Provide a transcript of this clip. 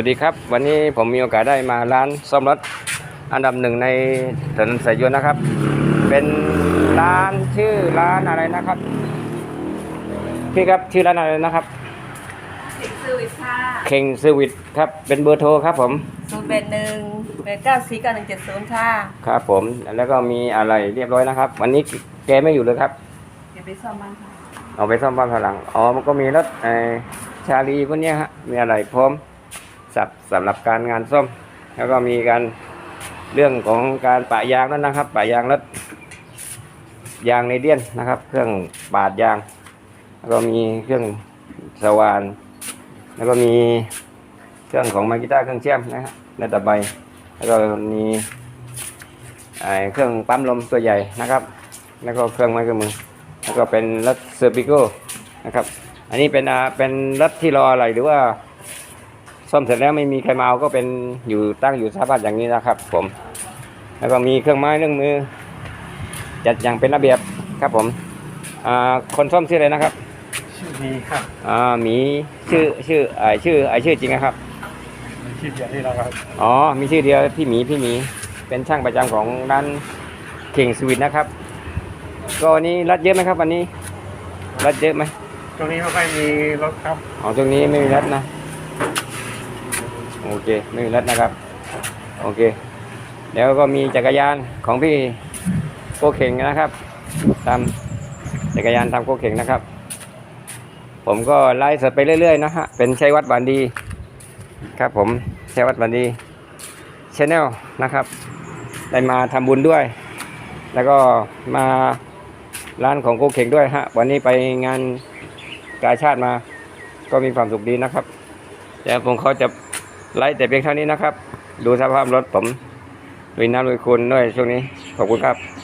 วัสดีครับ วันนี้ผมมีโอกาสได้มาร้านซ่อมรถอันดับหนึ่งในถนนสายยนต์นะครับ เป็นร้านชื่อร้านอะไรนะครับ พี่ครับชื่อร้านอะไรนะครับสิบสี่ค่ะเคงซวิตครับเป็นเบอร์โทรครับผมศูนย์แปดหนึ่งแปดเก้าสี่เก้าหนึ่งเจ็ดศูนย์ค่ะครับผมแล้วก็มีอะไรเรียบร้อยนะครับ วันนี้แกไม่อยู่เลยครับเดี๋ยวไปซ่อมมันค่ะเอาไปซ่อมบ้านพลังอ๋อมันก็มีรถไอชาลีพวกเนี้ยฮะมีอะไรพร้อม สับสำหรับการงานซ่อม แล้วก็มีการเรื่องของการปะยางนั่นนะครับ ปะยางรถยางในเดียนนะครับ เครื่องปาดยาง แล้วก็มีเครื่องสว่าน แล้วก็มีเครื่องของมากิต้าเครื่องเชื่อมนะฮะในตะไบแล้วก็มีเครื่องปั๊มลมตัวใหญ่นะครับ แล้วก็เครื่องไม้เครื่องมือ แล้วก็เป็นรถเซอร์ปิโก้นะครับ อันนี้เป็นอ่าเป็นรถที่รออะไรหรือว่า ซ่อมเสร็จแล้วไม่มีใครมาเอาก็เป็นอยู่ตั้งอยู่สภาพอย่างนี้นะครับ ผม แล้วก็มีเครื่องไม้เครื่องมือ จัดอย่างเป็นระเบียบครับผมอ่าคนซ่อมชื่ออะไรนะครับ ชื่อนี้ครับอ่าหมีชื่อชื่อไอชื่อไอชื่อจริงนะครับชื่อเดียวนี่แล้วครับอ๋อมีชื่อเดียวพี่หมีพี่หมีเป็นช่างประจำของร้านเข่งสวิตนะครับ ก็วันนี้รัดเยอะไหมครับ วันนี้ รัดเยอะไหมตรงนี้ไม่ค่อยมีรถครับอ๋อตรงนี้ไม่มีรัดนะ โอเคไม่มีรัดนะครับ โอเค แล้วก็มีจักรยานของพี่โกเข่งนะครับตามจักรยานทำโกเข่งนะครับ ผมก็ไลฟ์สดไปเรื่อยๆนะฮะเป็นชัยวัดบานดี ครับผมชัยวัดบานดีชแนลนะครับ ได้มาทำบุญด้วย แล้วก็มาร้านของโกเข่งด้วยฮะวันนี้ไปงานกาชาติมาก็มีความสุขดีนะครับแต่ผมเขาจะ ไล่แต่เพียงเท่านี้นะครับ ดูสภาพรถผมลุยน้ำลุยคุณด้วยช่วงนี้ขอบคุณครับ